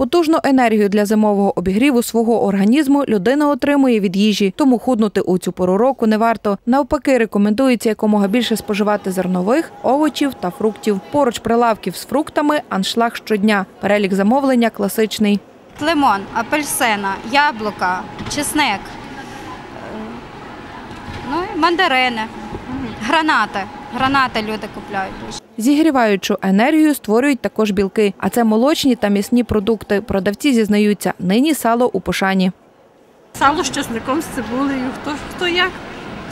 Потужну енергію для зимового обігріву свого організму людина отримує від їжі, тому худнути у цю пору року не варто. Навпаки, рекомендується якомога більше споживати зернових, овочів та фруктів. Поруч прилавків з фруктами аншлаг щодня. Перелік замовлення класичний. Лимон, апельсина, яблука, чесник, е, ну і мандарини, гранати. Гранати люди купляють. Зігріваючу енергію створюють також білки, а це молочні та м'ясні продукти. Продавці зізнаються, нині сало у пошані. Сало з чесником, з цибулею, хто, хто як,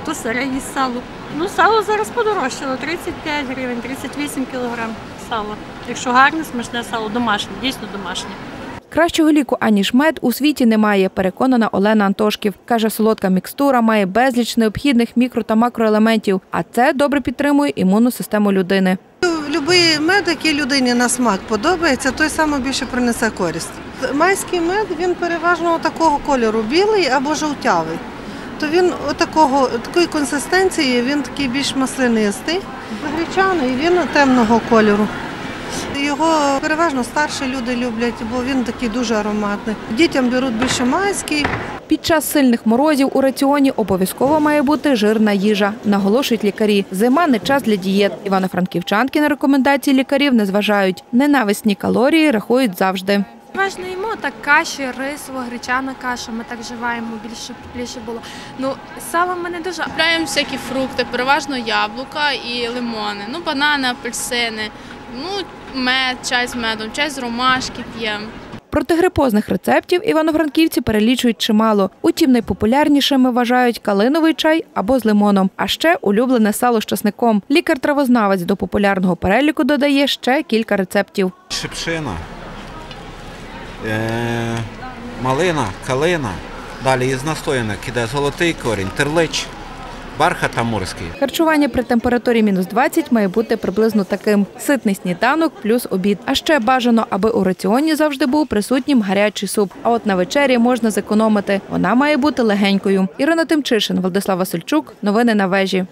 хто їсть сало. Ну, сало зараз подорожчало, 35 гривень, 38 кілограм сала. Якщо гарне, смачне сало, домашнє, дійсно домашнє. Кращого ліку, аніж мед, у світі немає, переконана Олена Антошків. Каже, солодка мікстура має безліч необхідних мікро та макроелементів, а це добре підтримує імунну систему людини. Любий мед, який людині на смак подобається, той саме більше принесе користь. Майський мед він переважно такого кольору, білий або жовтявий. То він отакого, такої консистенції, він такий більш маслянистий, гречаний, він темного кольору. Його переважно старші люди люблять, бо він такий дуже ароматний. Дітям беруть більше майський, Під час сильних морозів у раціоні обов'язково має бути жирна їжа, наголошують лікарі. Зима не час для дієт. Івано-Франківчанки на рекомендації лікарів не зважають. Ненависні калорії рахують завжди. Важно їмо так каші, рисова, гречана каша. Ми так вживаємо більше більше було. Ну сало ми не дуже. Купляємо всякі фрукти, переважно яблука і лимони. Ну, банани, апельсини, ну, мед, чай з медом, чай з ромашки п'ємо. Протигрипозних рецептів івано-франківці перелічують чимало. Утім, найпопулярнішими вважають калиновий чай або з лимоном, а ще улюблене сало з часником. Лікар-травознавець до популярного переліку додає ще кілька рецептів. шипшина, е, малина, калина. Далі із настоянок іде золотий корінь, терлич, бархат амурський. Харчування при температурі мінус 20 має бути приблизно таким: ситний сніданок плюс обід. А ще бажано, аби у раціоні завжди був присутнім гарячий суп. А от на вечері можна зекономити. Вона має бути легенькою. Ірина Тимчишин, Владислав Васильчук. Новини на вежі.